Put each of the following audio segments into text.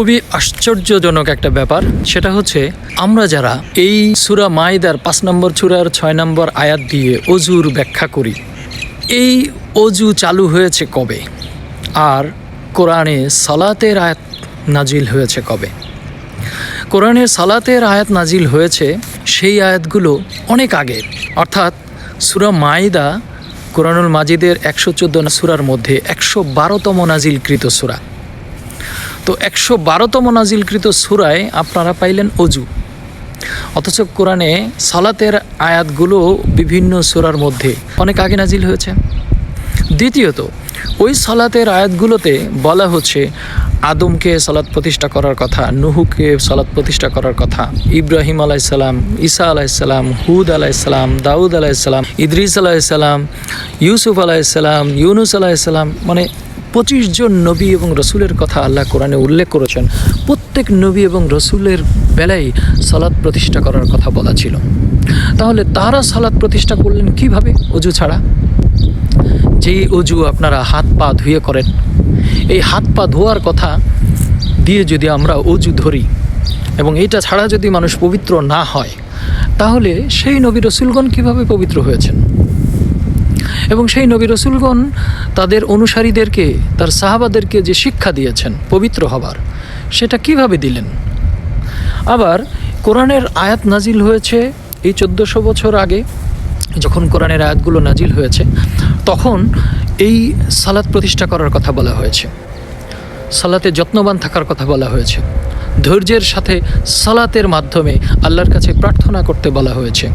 খুবই আশ্চর্যজনক একটা ব্যাপার, সেটা হচ্ছে আমরা যারা এই সুরা মাইদার পাঁচ নম্বর চূড়ার ছয় নম্বর আয়াত দিয়ে অজুর ব্যাখ্যা করি, এই অজু চালু হয়েছে কবে? আর কোরআনে সালাতের আয়াত নাজিল হয়েছে কবে? কোরআনের সালাতের আয়াত নাজিল হয়েছে সেই আয়াতগুলো অনেক আগে, অর্থাৎ সুরা মাইদা কোরআনুল মাজিদের একশো চোদ্দ সুরার মধ্যে একশো বারোতম নাজিলকৃত সুরা। তো একশো বারোতম নাজিলকৃত সুরায় আপনারা পাইলেন অজু। অথচ কোরআনে সালাতের আয়াতগুলো বিভিন্ন সুরার মধ্যে অনেক আগে নাজিল হয়েছে। দ্বিতীয়ত, ওই সালাতের আয়াতগুলোতে বলা হচ্ছে, আদমকে সালাত প্রতিষ্ঠা করার কথা, নুহুকে সালাত প্রতিষ্ঠা করার কথা, ইব্রাহিম আলাইসাল্লাম ঈসা আলাইসাল্লাম হুদ আলাইসাল্লাম দাউদ আলাইসাল্লাম ইদ্রিস আলাইসাল্লাম ইউসুফ আলাইসাল্লাম ইউনুস আলাইসাল্লাম মানে পঁচিশ জন নবী এবং রসুলের কথা আল্লাহ কোরআনে উল্লেখ করেছেন। প্রত্যেক নবী এবং রসুলের বেলায় সালাদ প্রতিষ্ঠা করার কথা বলা ছিল। তাহলে তারা সালাদ প্রতিষ্ঠা করলেন কীভাবে? অজু ছাড়া? যেই অজু আপনারা হাত পা ধুয়ে করেন, এই হাত পা ধোয়ার কথা দিয়ে যদি আমরা অজু ধরি এবং এটা ছাড়া যদি মানুষ পবিত্র না হয়, তাহলে সেই নবী রসুলগণ কীভাবে পবিত্র হয়েছেন? এবং সেই নবী রসুলগণ তাদের অনুসারীদেরকে, তার সাহাবাদেরকে যে শিক্ষা দিয়েছেন, পবিত্র হবার, সেটা কীভাবে দিলেন? আবার কোরআনের আয়াত নাজিল হয়েছে এই চোদ্দোশো বছর আগে, যখন কোরআনের আয়াতগুলো নাজিল হয়েছে, তখন এই সালাত প্রতিষ্ঠা করার কথা বলা হয়েছে। সালাতে যত্নবান থাকার কথা বলা হয়েছে। ধৈর্যের সাথে সালাতের মাধ্যমে আল্লাহর কাছে প্রার্থনা করতে বলা হয়েছে।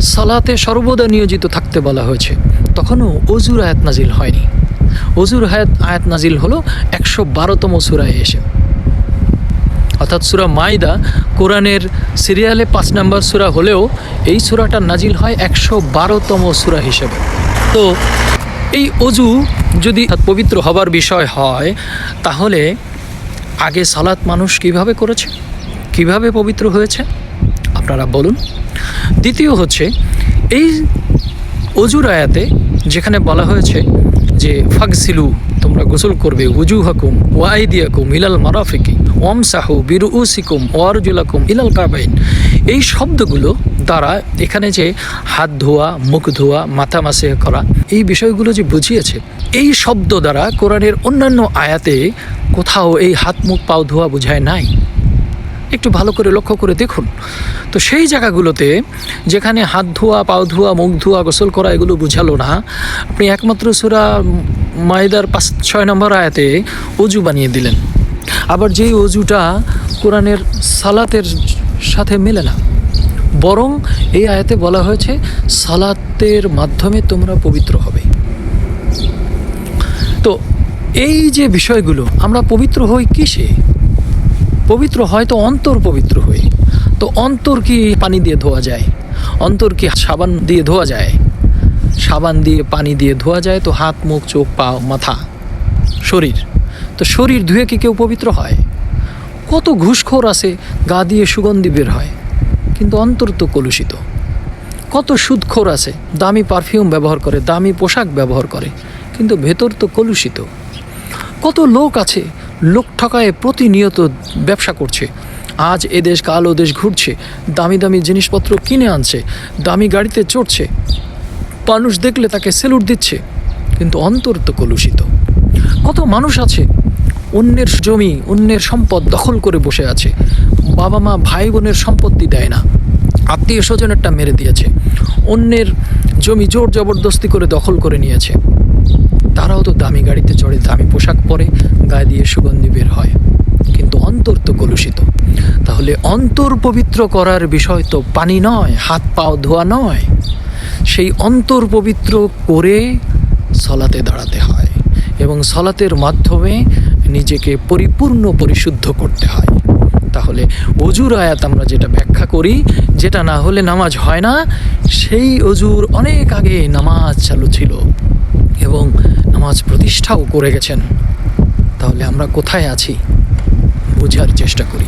সালাতে সর্বদা নিয়োজিত থাকতে বলা হয়েছে। তখনও অজুর আয়াত নাজিল হয়নি। অজুর আয়াত আয়াত নাজিল হলো একশো বারোতম সুরায় এসে। অর্থাৎ সুরা মাইদা কোরআনের সিরিয়ালে পাঁচ নম্বর সুরা হলেও এই সুরাটা নাজিল হয় একশো বারোতম সুরা হিসেবে। তো এই অজু যদি পবিত্র হবার বিষয় হয়, তাহলে আগে সালাত মানুষ কীভাবে করেছে? কীভাবে পবিত্র হয়েছে? আপনারা বলুন। দ্বিতীয় হচ্ছে, এই অজুর আয়াতে যেখানে বলা হয়েছে যে, ফাগসিলু, তোমরা গোসল করবে উজু হাকুম ওয়াইদিয়াকুম ইলাল মারাফিকি ওম সাহু বিরু উসিকুম ওয়ারজুলাকুম ইলাল কাবাইন। এই শব্দগুলো দ্বারা এখানে যে হাত ধোয়া, মুখ ধোয়া, মাথা মাসে করা, এই বিষয়গুলো যে বুঝিয়েছে, এই শব্দ দ্বারা কোরআনের অন্যান্য আয়াতে কোথাও এই হাত, মুখ, পাও ধোয়া বোঝায় নাই। একটু ভালো করে লক্ষ্য করে দেখুন। তো সেই জায়গাগুলোতে যেখানে হাত ধোয়া, পাও ধোয়া, মুখ ধোয়া, গোসল করা, এগুলো বুঝালো না, আপনি একমাত্র সুরা মায়েদার পাঁচ, ছয় নম্বর আয়াতে অজু বানিয়ে দিলেন। আবার যেই অজুটা কোরআনের সালাতের সাথে মেলে না। বরং এই আয়াতে বলা হয়েছে, সালাতের মাধ্যমে তোমরা পবিত্র হবে। তো এই যে বিষয়গুলো, আমরা পবিত্র হই কিসে? পবিত্র হয় তো অন্তর পবিত্র হই তো অন্তর কি পানি দিয়ে ধোয়া যায়? অন্তর কি সাবান দিয়ে ধোয়া যায়? সাবান দিয়ে পানি দিয়ে ধোয়া যায় তো হাত, মুখ, চোখ, পা, মাথা, শরীর। তো শরীর ধুয়ে কি কেউ পবিত্র হয়? কত ঘুষখোর আছে, গা দিয়ে সুগন্ধি বের হয়। কিন্তু অন্তর তো কলুষিত। কত সুদখোর আছে, দামি পারফিউম ব্যবহার করে, দামি পোশাক ব্যবহার করে, কিন্তু ভেতর তো কলুষিত। কত লোক আছে, লোক ঠকায় প্রতিনিয়ত ব্যবসা করছে। আজ এ দেশ, কাল ও দেশ ঘুরছে, দামি দামি জিনিসপত্র কিনে আনছে, দামি গাড়িতে চড়ছে। মানুষ দেখলে তাকে সেলুট দিচ্ছে, কিন্তু অন্তর তো কলুষিত। কত মানুষ আছে অন্যের জমি, অন্যের সম্পদ দখল করে বসে আছে। বাবা মা ভাই বোনের সম্পত্তি দেয় না। আত্মীয় স্বজনেরটা মেরে দিয়েছে। অন্যের জমি জোর জবরদস্তি করে দখল করে নিয়েছে। তারাও তো দামি গাড়িতে চড়ে দামি পোশাক পরে গায়ে দিয়ে সুগন্ধি বের হয়। কিন্তু অন্তর তো কলুষিত। তাহলে অন্তর পবিত্র করার বিষয় তো পানি নয়, হাত পাও ধোয়া নয়। সেই অন্তর পবিত্র করে সলাতে দাঁড়াতে হয়। এবং সলাতের মাধ্যমে নিজেকে পরিপূর্ণ পরিশুদ্ধ করতে হয়। তাহলে অজুর আয়াত আমরা যেটা ব্যাখ্যা করি, যেটা না হলে নামাজ হয় না, সেই অজুর অনেক আগে নামাজ চালু ছিল এবং নামাজ প্রতিষ্ঠাও করে গেছেন। তাহলে আমরা কোথায় আছি? বোঝার চেষ্টা করি।